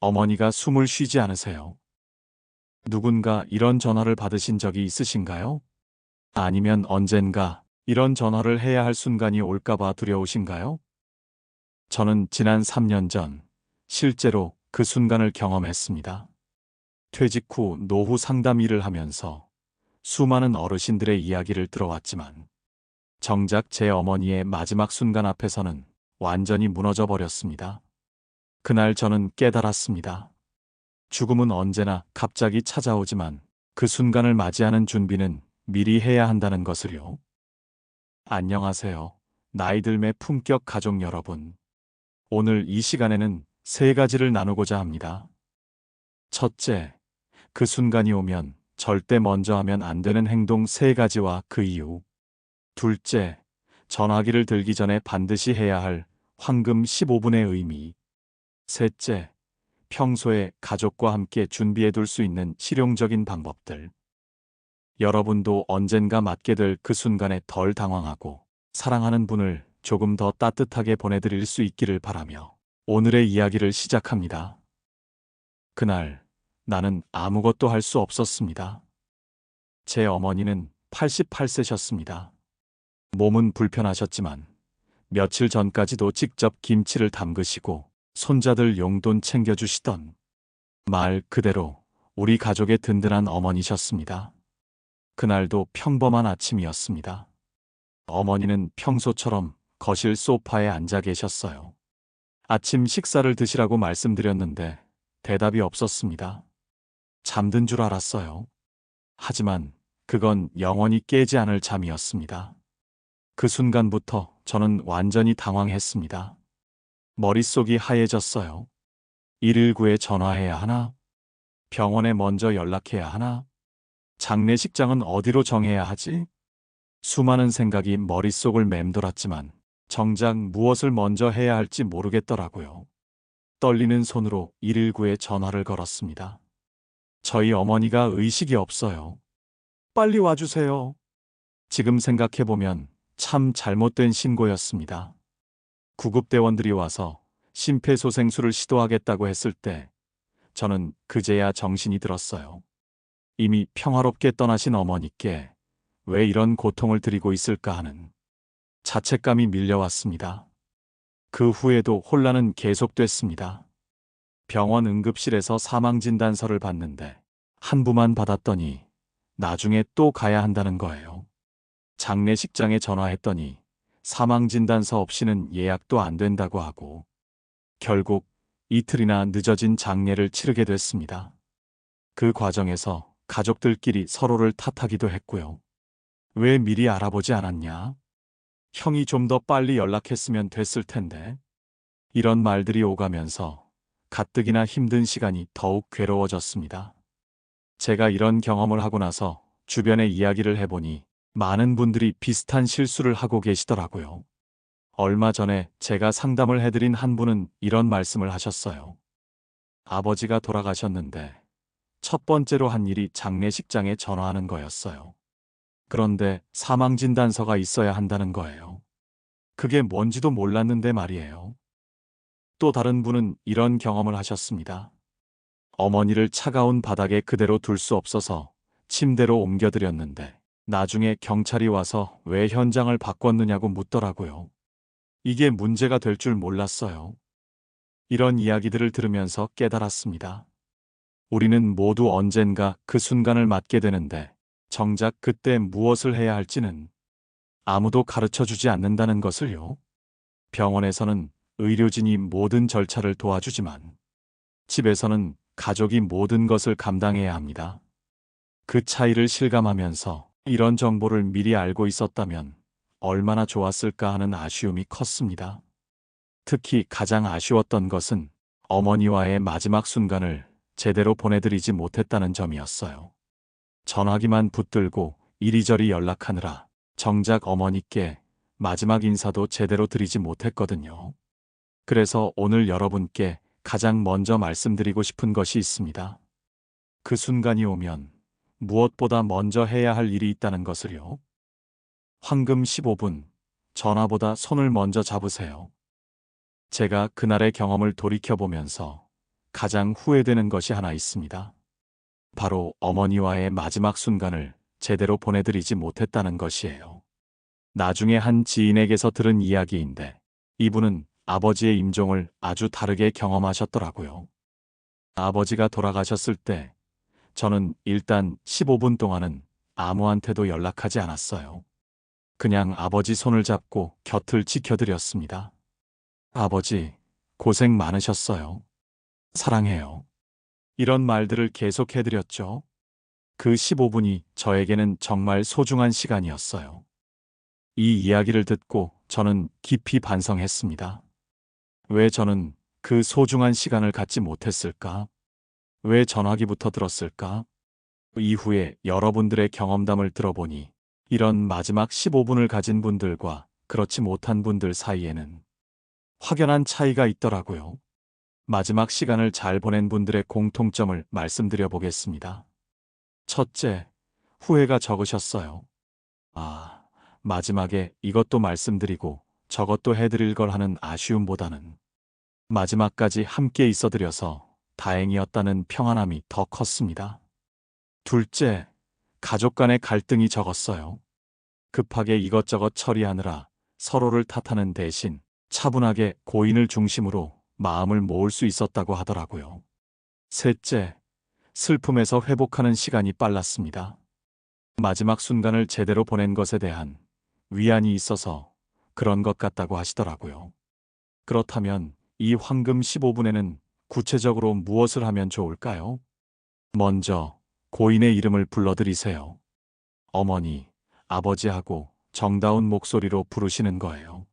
어머니가 숨을 쉬지 않으세요. 누군가 이런 전화를 받으신 적이 있으신가요? 아니면 언젠가 이런 전화를 해야 할 순간이 올까봐 두려우신가요? 저는 지난 3년 전 실제로 그 순간을 경험했습니다. 퇴직 후 노후 상담 일을 하면서 수많은 어르신들의 이야기를 들어왔지만 정작 제 어머니의 마지막 순간 앞에서는 완전히 무너져 버렸습니다. 그날 저는 깨달았습니다. 죽음은 언제나 갑자기 찾아오지만 그 순간을 맞이하는 준비는 미리 해야 한다는 것을요. 안녕하세요. 나이 들매 품격 가족 여러분. 오늘 이 시간에는 세 가지를 나누고자 합니다. 첫째, 그 순간이 오면 절대 먼저 하면 안 되는 행동 세 가지와 그 이유. 둘째, 전화기를 들기 전에 반드시 해야 할 황금 15분의 의미. 셋째, 평소에 가족과 함께 준비해 둘 수 있는 실용적인 방법들. 여러분도 언젠가 맞게 될 그 순간에 덜 당황하고 사랑하는 분을 조금 더 따뜻하게 보내드릴 수 있기를 바라며 오늘의 이야기를 시작합니다. 그날 나는 아무것도 할 수 없었습니다. 제 어머니는 88세셨습니다. 몸은 불편하셨지만 며칠 전까지도 직접 김치를 담그시고 손자들 용돈 챙겨주시던 말 그대로 우리 가족의 든든한 어머니셨습니다. 그날도 평범한 아침이었습니다. 어머니는 평소처럼 거실 소파에 앉아 계셨어요. 아침 식사를 드시라고 말씀드렸는데 대답이 없었습니다. 잠든 줄 알았어요. 하지만 그건 영원히 깨지 않을 잠이었습니다. 그 순간부터 저는 완전히 당황했습니다. 머릿속이 하얘졌어요. 119에 전화해야 하나? 병원에 먼저 연락해야 하나? 장례식장은 어디로 정해야 하지? 수많은 생각이 머릿속을 맴돌았지만 정작 무엇을 먼저 해야 할지 모르겠더라고요. 떨리는 손으로 119에 전화를 걸었습니다. 저희 어머니가 의식이 없어요. 빨리 와주세요. 지금 생각해보면 참 잘못된 신고였습니다. 구급대원들이 와서 심폐소생술을 시도하겠다고 했을 때 저는 그제야 정신이 들었어요. 이미 평화롭게 떠나신 어머니께 왜 이런 고통을 드리고 있을까 하는 자책감이 밀려왔습니다. 그 후에도 혼란은 계속됐습니다. 병원 응급실에서 사망진단서를 받는데 한 부만 받았더니 나중에 또 가야 한다는 거예요. 장례식장에 전화했더니 사망진단서 없이는 예약도 안 된다고 하고 결국 이틀이나 늦어진 장례를 치르게 됐습니다. 그 과정에서 가족들끼리 서로를 탓하기도 했고요. 왜 미리 알아보지 않았냐? 형이 좀 더 빨리 연락했으면 됐을 텐데. 이런 말들이 오가면서 가뜩이나 힘든 시간이 더욱 괴로워졌습니다. 제가 이런 경험을 하고 나서 주변에 이야기를 해보니 많은 분들이 비슷한 실수를 하고 계시더라고요. 얼마 전에 제가 상담을 해드린 한 분은 이런 말씀을 하셨어요. 아버지가 돌아가셨는데 첫 번째로 한 일이 장례식장에 전화하는 거였어요. 그런데 사망진단서가 있어야 한다는 거예요. 그게 뭔지도 몰랐는데 말이에요. 또 다른 분은 이런 경험을 하셨습니다. 어머니를 차가운 바닥에 그대로 둘 수 없어서 침대로 옮겨드렸는데 나중에 경찰이 와서 왜 현장을 바꿨느냐고 묻더라고요. 이게 문제가 될 줄 몰랐어요. 이런 이야기들을 들으면서 깨달았습니다. 우리는 모두 언젠가 그 순간을 맞게 되는데 정작 그때 무엇을 해야 할지는 아무도 가르쳐 주지 않는다는 것을요. 병원에서는 의료진이 모든 절차를 도와주지만 집에서는 가족이 모든 것을 감당해야 합니다. 그 차이를 실감하면서 이런 정보를 미리 알고 있었다면 얼마나 좋았을까 하는 아쉬움이 컸습니다. 특히 가장 아쉬웠던 것은 어머니와의 마지막 순간을 제대로 보내드리지 못했다는 점이었어요. 전화기만 붙들고 이리저리 연락하느라 정작 어머니께 마지막 인사도 제대로 드리지 못했거든요. 그래서 오늘 여러분께 가장 먼저 말씀드리고 싶은 것이 있습니다. 그 순간이 오면 무엇보다 먼저 해야 할 일이 있다는 것을요. 황금 15분, 전화보다 손을 먼저 잡으세요. 제가 그날의 경험을 돌이켜보면서 가장 후회되는 것이 하나 있습니다. 바로 어머니와의 마지막 순간을 제대로 보내드리지 못했다는 것이에요. 나중에 한 지인에게서 들은 이야기인데 이분은 아버지의 임종을 아주 다르게 경험하셨더라고요. 아버지가 돌아가셨을 때 저는 일단 15분 동안은 아무한테도 연락하지 않았어요. 그냥 아버지 손을 잡고 곁을 지켜드렸습니다. 아버지, 고생 많으셨어요. 사랑해요. 이런 말들을 계속 해드렸죠. 그 15분이 저에게는 정말 소중한 시간이었어요. 이 이야기를 듣고 저는 깊이 반성했습니다. 왜 저는 그 소중한 시간을 갖지 못했을까? 왜 전화기부터 들었을까? 이후에 여러분들의 경험담을 들어보니 이런 마지막 15분을 가진 분들과 그렇지 못한 분들 사이에는 확연한 차이가 있더라고요. 마지막 시간을 잘 보낸 분들의 공통점을 말씀드려 보겠습니다. 첫째, 후회가 적으셨어요. 아, 마지막에 이것도 말씀드리고 저것도 해드릴 걸 하는 아쉬움보다는 마지막까지 함께 있어드려서 다행이었다는 평안함이 더 컸습니다. 둘째, 가족 간의 갈등이 적었어요. 급하게 이것저것 처리하느라 서로를 탓하는 대신 차분하게 고인을 중심으로 마음을 모을 수 있었다고 하더라고요. 셋째, 슬픔에서 회복하는 시간이 빨랐습니다. 마지막 순간을 제대로 보낸 것에 대한 위안이 있어서 그런 것 같다고 하시더라고요. 그렇다면 이 황금 15분에는 구체적으로 무엇을 하면 좋을까요? 먼저 고인의 이름을 불러드리세요. 어머니, 아버지하고 정다운 목소리로 부르시는 거예요.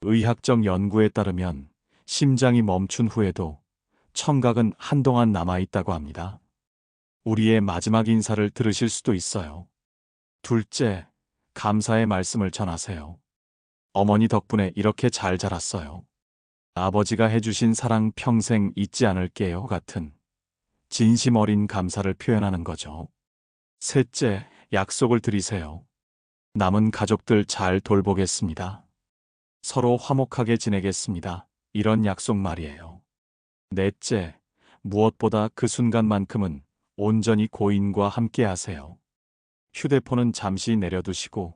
의학적 연구에 따르면 심장이 멈춘 후에도 청각은 한동안 남아있다고 합니다. 우리의 마지막 인사를 들으실 수도 있어요. 둘째, 감사의 말씀을 전하세요. 어머니 덕분에 이렇게 잘 자랐어요. 아버지가 해주신 사랑 평생 잊지 않을게요 같은 진심 어린 감사를 표현하는 거죠. 셋째, 약속을 드리세요. 남은 가족들 잘 돌보겠습니다. 서로 화목하게 지내겠습니다. 이런 약속 말이에요. 넷째, 무엇보다 그 순간만큼은 온전히 고인과 함께 하세요. 휴대폰은 잠시 내려두시고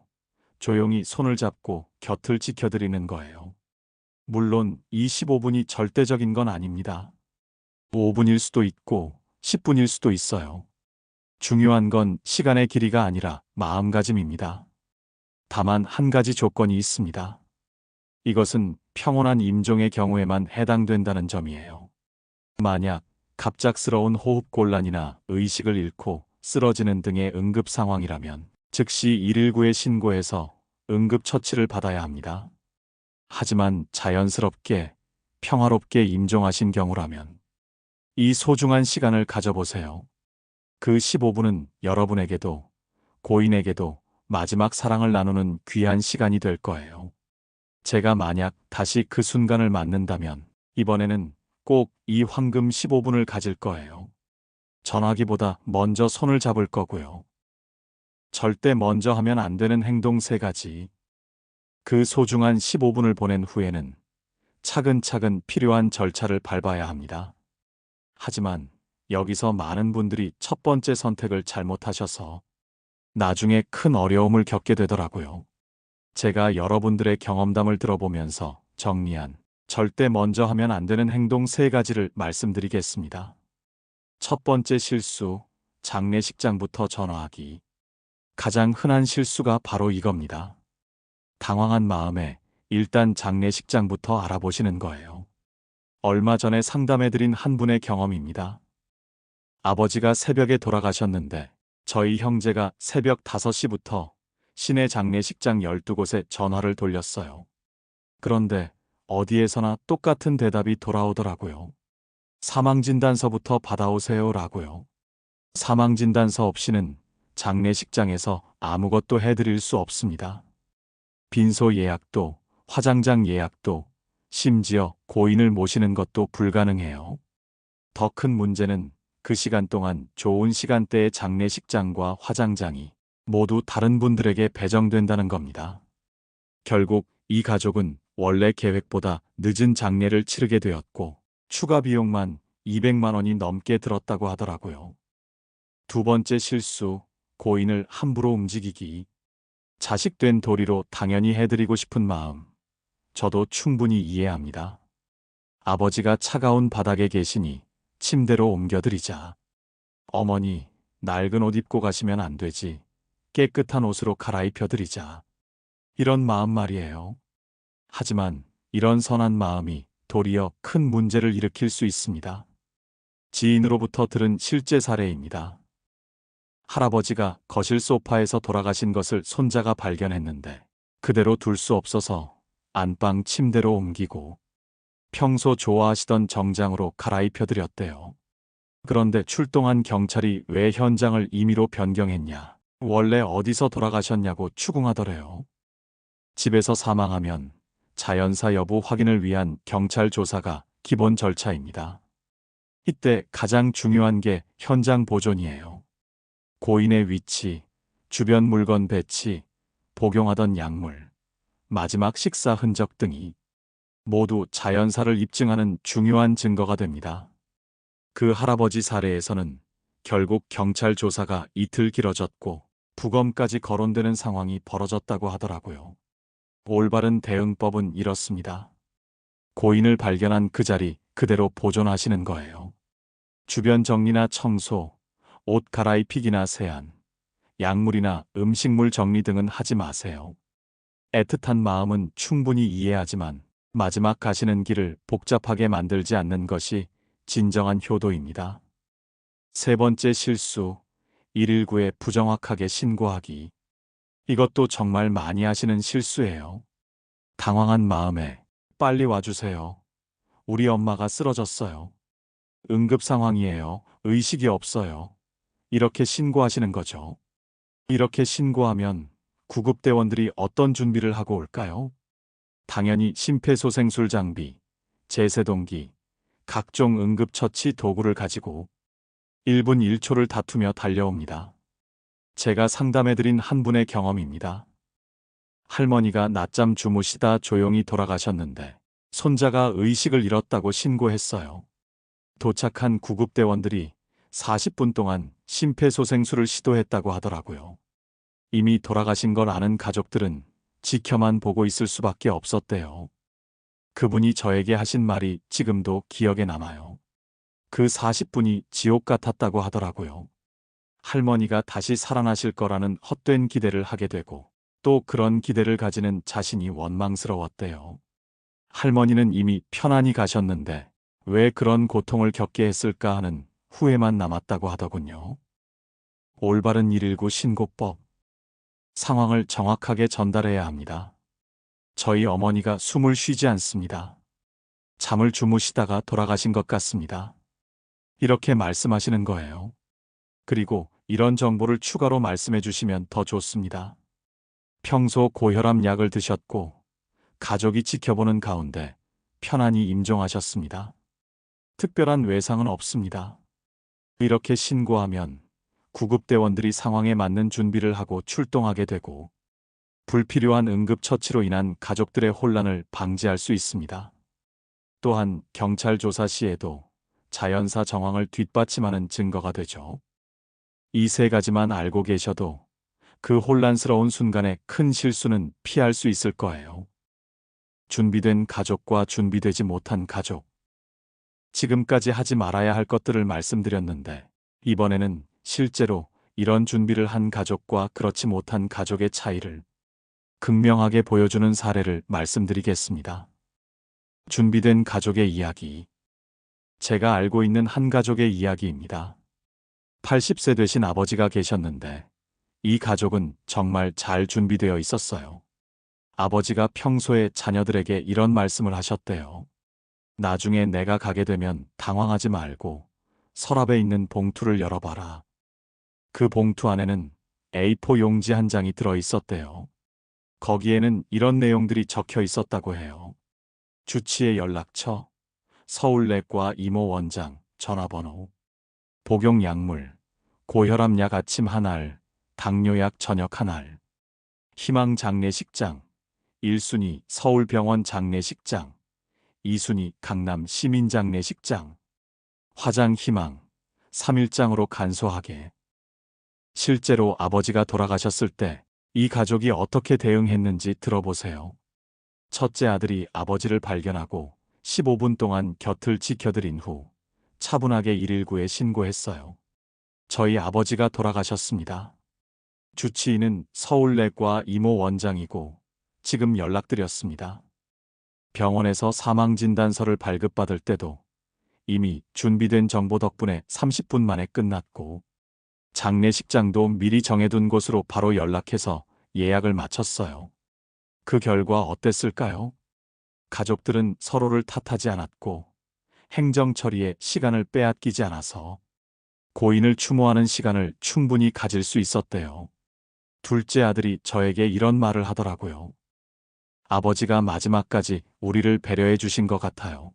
조용히 손을 잡고 곁을 지켜드리는 거예요. 물론 이 15분이 절대적인 건 아닙니다. 5분일 수도 있고 10분일 수도 있어요. 중요한 건 시간의 길이가 아니라 마음가짐입니다. 다만 한 가지 조건이 있습니다. 이것은 평온한 임종의 경우에만 해당된다는 점이에요. 만약 갑작스러운 호흡 곤란이나 의식을 잃고 쓰러지는 등의 응급 상황이라면 즉시 119에 신고해서 응급 처치를 받아야 합니다. 하지만 자연스럽게 평화롭게 임종하신 경우라면 이 소중한 시간을 가져보세요. 그 15분은 여러분에게도 고인에게도 마지막 사랑을 나누는 귀한 시간이 될 거예요. 제가 만약 다시 그 순간을 맞는다면 이번에는 꼭 이 황금 15분을 가질 거예요. 전화기보다 먼저 손을 잡을 거고요. 절대 먼저 하면 안 되는 행동 세 가지. 그 소중한 15분을 보낸 후에는 차근차근 필요한 절차를 밟아야 합니다. 하지만 여기서 많은 분들이 첫 번째 선택을 잘못하셔서 나중에 큰 어려움을 겪게 되더라고요. 제가 여러분들의 경험담을 들어보면서 정리한 절대 먼저 하면 안 되는 행동 세 가지를 말씀드리겠습니다. 첫 번째 실수, 장례식장부터 전화하기. 가장 흔한 실수가 바로 이겁니다. 당황한 마음에 일단 장례식장부터 알아보시는 거예요. 얼마 전에 상담해드린 한 분의 경험입니다. 아버지가 새벽에 돌아가셨는데 저희 형제가 새벽 5시부터 시내 장례식장 12곳에 전화를 돌렸어요. 그런데 어디에서나 똑같은 대답이 돌아오더라고요. 사망진단서부터 받아오세요 라고요. 사망진단서 없이는 장례식장에서 아무것도 해드릴 수 없습니다. 빈소 예약도, 화장장 예약도, 심지어 고인을 모시는 것도 불가능해요. 더 큰 문제는 그 시간 동안 좋은 시간대의 장례식장과 화장장이 모두 다른 분들에게 배정된다는 겁니다. 결국 이 가족은 원래 계획보다 늦은 장례를 치르게 되었고 추가 비용만 200만 원이 넘게 들었다고 하더라고요. 두 번째 실수, 고인을 함부로 움직이기. 자식 된 도리로 당연히 해드리고 싶은 마음. 저도 충분히 이해합니다. 아버지가 차가운 바닥에 계시니 침대로 옮겨드리자. 어머니, 낡은 옷 입고 가시면 안 되지. 깨끗한 옷으로 갈아입혀드리자. 이런 마음 말이에요. 하지만 이런 선한 마음이 도리어 큰 문제를 일으킬 수 있습니다. 지인으로부터 들은 실제 사례입니다. 할아버지가 거실 소파에서 돌아가신 것을 손자가 발견했는데 그대로 둘 수 없어서 안방 침대로 옮기고 평소 좋아하시던 정장으로 갈아입혀드렸대요. 그런데 출동한 경찰이 왜 현장을 임의로 변경했냐, 원래 어디서 돌아가셨냐고 추궁하더래요. 집에서 사망하면 자연사 여부 확인을 위한 경찰 조사가 기본 절차입니다. 이때 가장 중요한 게 현장 보존이에요. 고인의 위치, 주변 물건 배치, 복용하던 약물, 마지막 식사 흔적 등이 모두 자연사를 입증하는 중요한 증거가 됩니다. 그 할아버지 사례에서는 결국 경찰 조사가 이틀 길어졌고 부검까지 거론되는 상황이 벌어졌다고 하더라고요. 올바른 대응법은 이렇습니다. 고인을 발견한 그 자리 그대로 보존하시는 거예요. 주변 정리나 청소, 옷 갈아입히기나 세안, 약물이나 음식물 정리 등은 하지 마세요. 애틋한 마음은 충분히 이해하지만 마지막 가시는 길을 복잡하게 만들지 않는 것이 진정한 효도입니다. 세 번째 실수, 119에 부정확하게 신고하기. 이것도 정말 많이 하시는 실수예요. 당황한 마음에 빨리 와주세요. 우리 엄마가 쓰러졌어요. 응급 상황이에요. 의식이 없어요. 이렇게 신고하시는 거죠. 이렇게 신고하면 구급대원들이 어떤 준비를 하고 올까요? 당연히 심폐소생술 장비, 제세동기, 각종 응급처치 도구를 가지고 1분 1초를 다투며 달려옵니다. 제가 상담해드린 한 분의 경험입니다. 할머니가 낮잠 주무시다 조용히 돌아가셨는데 손자가 의식을 잃었다고 신고했어요. 도착한 구급대원들이 40분 동안 심폐소생술을 시도했다고 하더라고요. 이미 돌아가신 걸 아는 가족들은 지켜만 보고 있을 수밖에 없었대요. 그분이 저에게 하신 말이 지금도 기억에 남아요. 그 40분이 지옥 같았다고 하더라고요. 할머니가 다시 살아나실 거라는 헛된 기대를 하게 되고 또 그런 기대를 가지는 자신이 원망스러웠대요. 할머니는 이미 편안히 가셨는데 왜 그런 고통을 겪게 했을까 하는 후회만 남았다고 하더군요. 올바른 119 신고법. 상황을 정확하게 전달해야 합니다. 저희 어머니가 숨을 쉬지 않습니다. 잠을 주무시다가 돌아가신 것 같습니다. 이렇게 말씀하시는 거예요. 그리고 이런 정보를 추가로 말씀해 주시면 더 좋습니다. 평소 고혈압 약을 드셨고 가족이 지켜보는 가운데 편안히 임종하셨습니다. 특별한 외상은 없습니다. 이렇게 신고하면 구급대원들이 상황에 맞는 준비를 하고 출동하게 되고 불필요한 응급처치로 인한 가족들의 혼란을 방지할 수 있습니다. 또한 경찰 조사 시에도 자연사 정황을 뒷받침하는 증거가 되죠. 이 세 가지만 알고 계셔도 그 혼란스러운 순간에 큰 실수는 피할 수 있을 거예요. 준비된 가족과 준비되지 못한 가족. 지금까지 하지 말아야 할 것들을 말씀드렸는데, 이번에는 실제로 이런 준비를 한 가족과 그렇지 못한 가족의 차이를 극명하게 보여주는 사례를 말씀드리겠습니다. 준비된 가족의 이야기. 제가 알고 있는 한 가족의 이야기입니다. 80세 되신 아버지가 계셨는데, 이 가족은 정말 잘 준비되어 있었어요. 아버지가 평소에 자녀들에게 이런 말씀을 하셨대요. 나중에 내가 가게 되면 당황하지 말고 서랍에 있는 봉투를 열어봐라. 그 봉투 안에는 A4 용지 한 장이 들어 있었대요. 거기에는 이런 내용들이 적혀 있었다고 해요. 주치의 연락처, 서울내과 이모 원장, 전화번호, 복용 약물, 고혈압약 아침 한 알, 당뇨약 저녁 한 알, 희망 장례식장, 1순위 서울병원 장례식장, 2순위 강남 시민장례식장, 화장 희망, 3일장으로 간소하게. 실제로 아버지가 돌아가셨을 때 이 가족이 어떻게 대응했는지 들어보세요. 첫째 아들이 아버지를 발견하고 15분 동안 곁을 지켜드린 후 차분하게 119에 신고했어요. 저희 아버지가 돌아가셨습니다. 주치의는 서울내과 이모 원장이고 지금 연락드렸습니다. 병원에서 사망 진단서를 발급받을 때도 이미 준비된 정보 덕분에 30분 만에 끝났고 장례식장도 미리 정해둔 곳으로 바로 연락해서 예약을 마쳤어요. 그 결과 어땠을까요? 가족들은 서로를 탓하지 않았고 행정 처리에 시간을 빼앗기지 않아서 고인을 추모하는 시간을 충분히 가질 수 있었대요. 둘째 아들이 저에게 이런 말을 하더라고요. 아버지가 마지막까지 우리를 배려해 주신 것 같아요.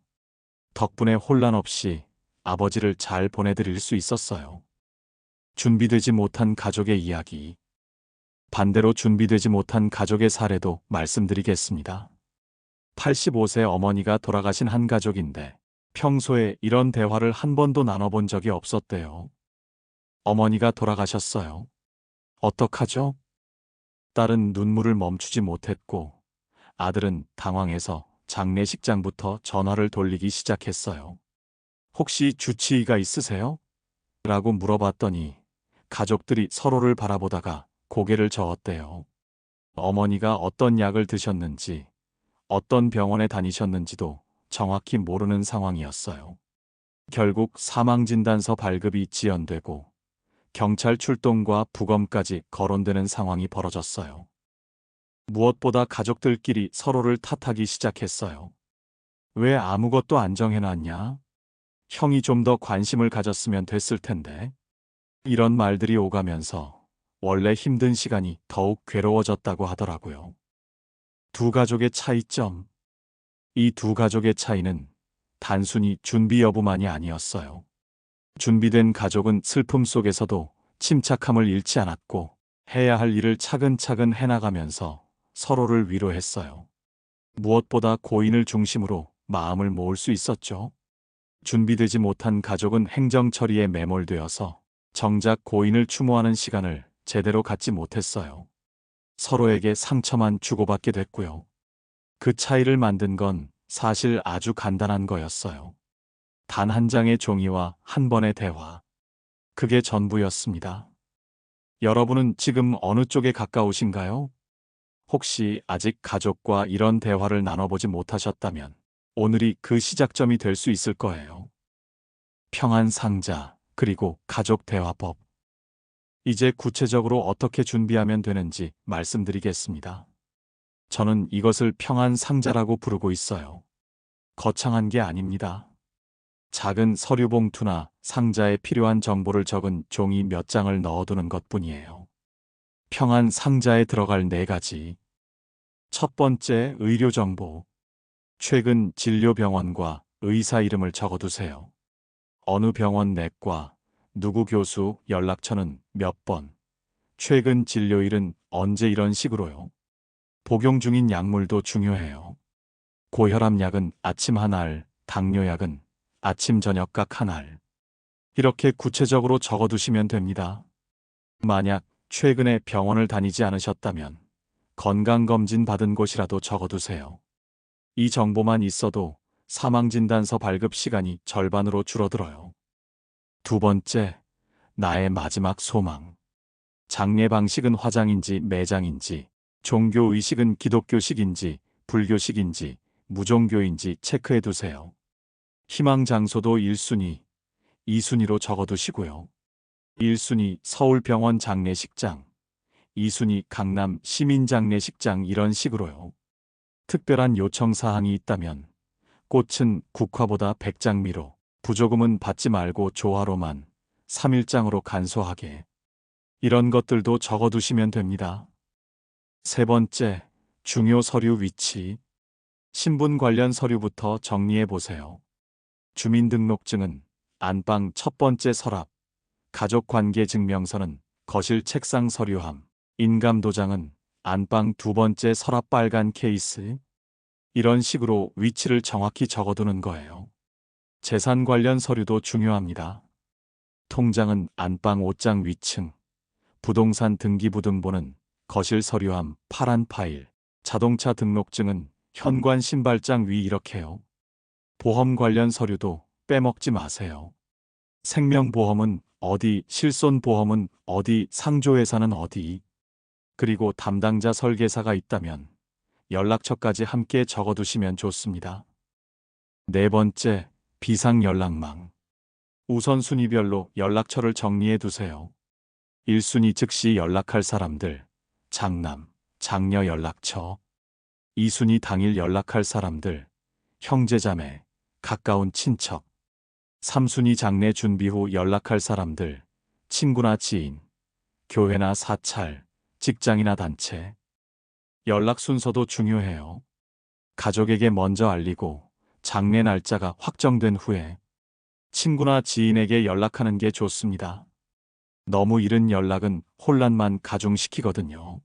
덕분에 혼란 없이 아버지를 잘 보내드릴 수 있었어요. 준비되지 못한 가족의 이야기. 반대로 준비되지 못한 가족의 사례도 말씀드리겠습니다. 85세 어머니가 돌아가신 한 가족인데 평소에 이런 대화를 한 번도 나눠본 적이 없었대요. 어머니가 돌아가셨어요. 어떡하죠? 딸은 눈물을 멈추지 못했고 아들은 당황해서 장례식장부터 전화를 돌리기 시작했어요. 혹시 주치의가 있으세요? 라고 물어봤더니 가족들이 서로를 바라보다가 고개를 저었대요. 어머니가 어떤 약을 드셨는지, 어떤 병원에 다니셨는지도 정확히 모르는 상황이었어요. 결국 사망진단서 발급이 지연되고 경찰 출동과 부검까지 거론되는 상황이 벌어졌어요. 무엇보다 가족들끼리 서로를 탓하기 시작했어요. 왜 아무것도 안 정해놨냐? 형이 좀 더 관심을 가졌으면 됐을 텐데. 이런 말들이 오가면서 원래 힘든 시간이 더욱 괴로워졌다고 하더라고요. 두 가족의 차이점. 이 두 가족의 차이는 단순히 준비 여부만이 아니었어요. 준비된 가족은 슬픔 속에서도 침착함을 잃지 않았고 해야 할 일을 차근차근 해나가면서 서로를 위로했어요. 무엇보다 고인을 중심으로 마음을 모을 수 있었죠. 준비되지 못한 가족은 행정 처리에 매몰되어서 정작 고인을 추모하는 시간을 제대로 갖지 못했어요. 서로에게 상처만 주고받게 됐고요. 그 차이를 만든 건 사실 아주 간단한 거였어요. 단 한 장의 종이와 한 번의 대화. 그게 전부였습니다. 여러분은 지금 어느 쪽에 가까우신가요? 혹시 아직 가족과 이런 대화를 나눠보지 못하셨다면 오늘이 그 시작점이 될 수 있을 거예요. 평안 상자, 그리고 가족 대화법. 이제 구체적으로 어떻게 준비하면 되는지 말씀드리겠습니다. 저는 이것을 평안 상자라고 부르고 있어요. 거창한 게 아닙니다. 작은 서류 봉투나 상자에 필요한 정보를 적은 종이 몇 장을 넣어두는 것 뿐이에요. 평안 상자에 들어갈 네 가지. 첫 번째, 의료 정보. 최근 진료병원과 의사 이름을 적어두세요. 어느 병원 내과, 누구 교수 연락처는 몇 번, 최근 진료일은 언제 이런 식으로요. 복용 중인 약물도 중요해요. 고혈압 약은 아침 한 알, 당뇨약은 아침 저녁 각 한 알. 이렇게 구체적으로 적어두시면 됩니다. 만약 최근에 병원을 다니지 않으셨다면 건강검진 받은 곳이라도 적어두세요. 이 정보만 있어도 사망진단서 발급 시간이 절반으로 줄어들어요. 두 번째, 나의 마지막 소망. 장례 방식은 화장인지 매장인지, 종교 의식은 기독교식인지, 불교식인지, 무종교인지 체크해 두세요. 희망 장소도 1순위, 2순위로 적어 두시고요. 1순위 서울병원 장례식장, 2순위 강남 시민장례식장 이런 식으로요. 특별한 요청 사항이 있다면 꽃은 국화보다 백장미로, 부조금은 받지 말고 조화로만 3일장으로 간소하게. 이런 것들도 적어두시면 됩니다. 세 번째, 중요 서류 위치. 신분 관련 서류부터 정리해 보세요. 주민등록증은 안방 첫 번째 서랍, 가족관계 증명서는 거실 책상 서류함, 인감도장은 안방 두 번째 서랍 빨간 케이스. 이런 식으로 위치를 정확히 적어두는 거예요. 재산 관련 서류도 중요합니다. 통장은 안방 옷장 위층, 부동산 등기부등본은 거실 서류함 파란 파일, 자동차 등록증은 현관 신발장 위 이렇게요. 보험 관련 서류도 빼먹지 마세요. 생명보험은 어디, 실손보험은 어디, 상조회사는 어디. 그리고 담당자 설계사가 있다면 연락처까지 함께 적어두시면 좋습니다. 네 번째, 비상연락망. 우선순위별로 연락처를 정리해 두세요. 1순위 즉시 연락할 사람들, 장남, 장녀 연락처. 2순위 당일 연락할 사람들, 형제자매, 가까운 친척. 3순위 장례 준비 후 연락할 사람들, 친구나 지인, 교회나 사찰, 직장이나 단체. 연락 순서도 중요해요. 가족에게 먼저 알리고 장례 날짜가 확정된 후에 친구나 지인에게 연락하는 게 좋습니다. 너무 이른 연락은 혼란만 가중시키거든요.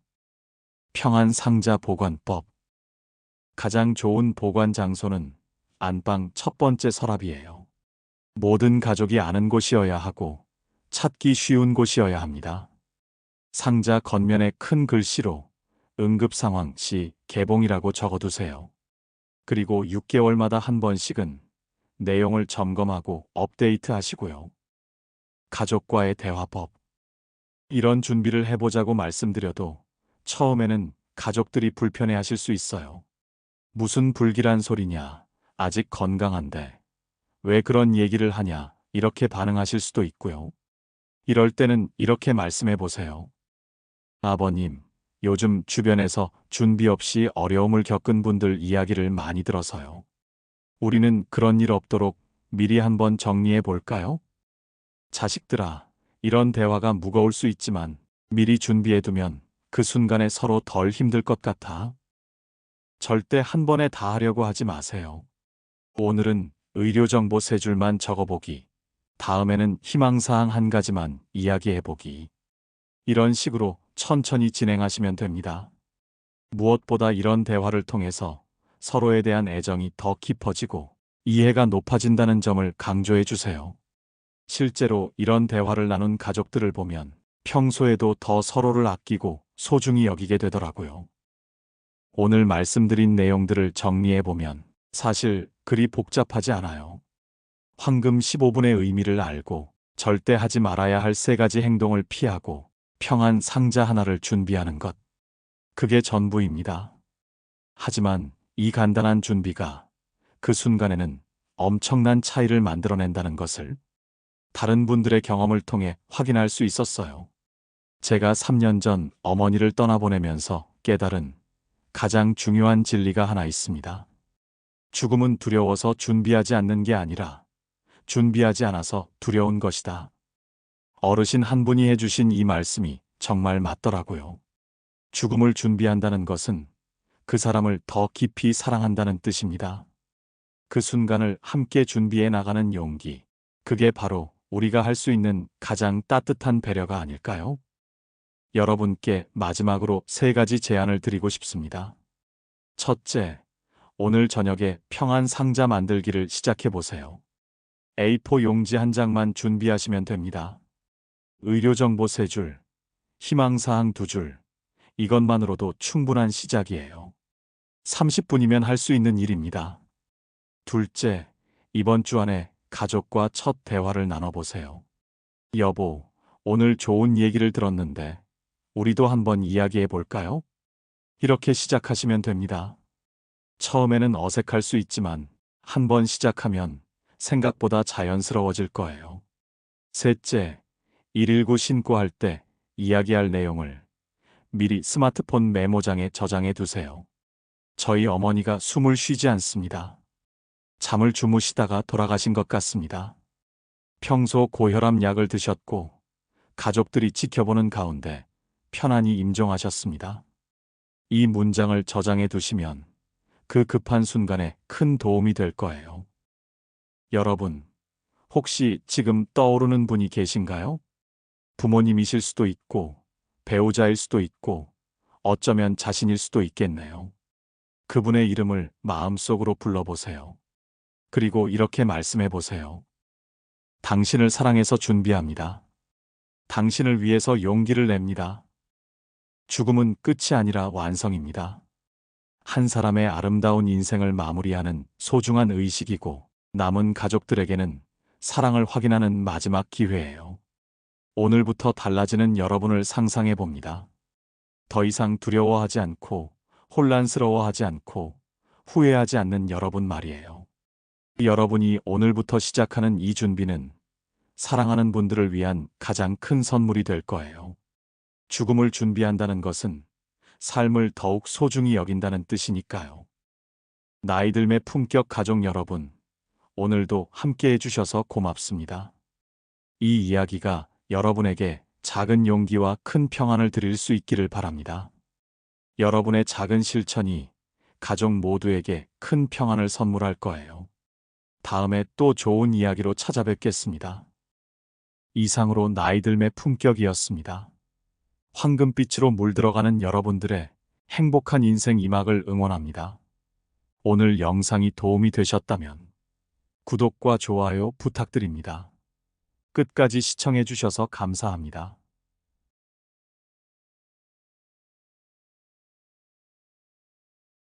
평안 상자 보관법. 가장 좋은 보관 장소는 안방 첫 번째 서랍이에요. 모든 가족이 아는 곳이어야 하고 찾기 쉬운 곳이어야 합니다. 상자 겉면에 큰 글씨로 응급 상황 시 개봉이라고 적어두세요. 그리고 6개월마다 한 번씩은 내용을 점검하고 업데이트 하시고요. 가족과의 대화법. 이런 준비를 해보자고 말씀드려도 처음에는 가족들이 불편해 하실 수 있어요. 무슨 불길한 소리냐. 아직 건강한데. 왜 그런 얘기를 하냐. 이렇게 반응하실 수도 있고요. 이럴 때는 이렇게 말씀해 보세요. 아버님, 요즘 주변에서 준비 없이 어려움을 겪은 분들 이야기를 많이 들어서요. 우리는 그런 일 없도록 미리 한번 정리해 볼까요? 자식들아, 이런 대화가 무거울 수 있지만 미리 준비해 두면 그 순간에 서로 덜 힘들 것 같아. 절대 한 번에 다 하려고 하지 마세요. 오늘은 의료정보 세 줄만 적어보기. 다음에는 희망사항 한 가지만 이야기해보기. 이런 식으로 천천히 진행하시면 됩니다. 무엇보다 이런 대화를 통해서 서로에 대한 애정이 더 깊어지고 이해가 높아진다는 점을 강조해 주세요. 실제로 이런 대화를 나눈 가족들을 보면 평소에도 더 서로를 아끼고 소중히 여기게 되더라고요. 오늘 말씀드린 내용들을 정리해 보면 사실 그리 복잡하지 않아요. 황금 15분의 의미를 알고 절대 하지 말아야 할 세 가지 행동을 피하고 평안 상자 하나를 준비하는 것. 그게 전부입니다. 하지만 이 간단한 준비가 그 순간에는 엄청난 차이를 만들어낸다는 것을 다른 분들의 경험을 통해 확인할 수 있었어요. 제가 3년 전 어머니를 떠나보내면서 깨달은 가장 중요한 진리가 하나 있습니다. 죽음은 두려워서 준비하지 않는 게 아니라 준비하지 않아서 두려운 것이다. 어르신 한 분이 해주신 이 말씀이 정말 맞더라고요. 죽음을 준비한다는 것은 그 사람을 더 깊이 사랑한다는 뜻입니다. 그 순간을 함께 준비해 나가는 용기. 그게 바로 우리가 할 수 있는 가장 따뜻한 배려가 아닐까요? 여러분께 마지막으로 세 가지 제안을 드리고 싶습니다. 첫째, 오늘 저녁에 평안 상자 만들기를 시작해 보세요. A4 용지 한 장만 준비하시면 됩니다. 의료정보 세 줄, 희망사항 두 줄, 이것만으로도 충분한 시작이에요. 30분이면 할 수 있는 일입니다. 둘째, 이번 주 안에 가족과 첫 대화를 나눠보세요. 여보, 오늘 좋은 얘기를 들었는데, 우리도 한번 이야기해 볼까요? 이렇게 시작하시면 됩니다. 처음에는 어색할 수 있지만, 한 번 시작하면 생각보다 자연스러워질 거예요. 셋째, 119 신고할 때 이야기할 내용을 미리 스마트폰 메모장에 저장해 두세요. 저희 어머니가 숨을 쉬지 않습니다. 잠을 주무시다가 돌아가신 것 같습니다. 평소 고혈압 약을 드셨고 가족들이 지켜보는 가운데 편안히 임종하셨습니다. 이 문장을 저장해 두시면 그 급한 순간에 큰 도움이 될 거예요. 여러분, 혹시 지금 떠오르는 분이 계신가요? 부모님이실 수도 있고, 배우자일 수도 있고, 어쩌면 자신일 수도 있겠네요. 그분의 이름을 마음속으로 불러보세요. 그리고 이렇게 말씀해 보세요. 당신을 사랑해서 준비합니다. 당신을 위해서 용기를 냅니다. 죽음은 끝이 아니라 완성입니다. 한 사람의 아름다운 인생을 마무리하는 소중한 의식이고 남은 가족들에게는 사랑을 확인하는 마지막 기회예요. 오늘부터 달라지는 여러분을 상상해 봅니다. 더 이상 두려워하지 않고 혼란스러워하지 않고 후회하지 않는 여러분 말이에요. 여러분이 오늘부터 시작하는 이 준비는 사랑하는 분들을 위한 가장 큰 선물이 될 거예요. 죽음을 준비한다는 것은 삶을 더욱 소중히 여긴다는 뜻이니까요. 나이들의 품격 가족 여러분, 오늘도 함께 해주셔서 고맙습니다. 이 이야기가 여러분에게 작은 용기와 큰 평안을 드릴 수 있기를 바랍니다. 여러분의 작은 실천이 가족 모두에게 큰 평안을 선물할 거예요. 다음에 또 좋은 이야기로 찾아뵙겠습니다. 이상으로 나이들의 품격이었습니다. 황금빛으로 물들어가는 여러분들의 행복한 인생 이막을 응원합니다. 오늘 영상이 도움이 되셨다면 구독과 좋아요 부탁드립니다. 끝까지 시청해 주셔서 감사합니다.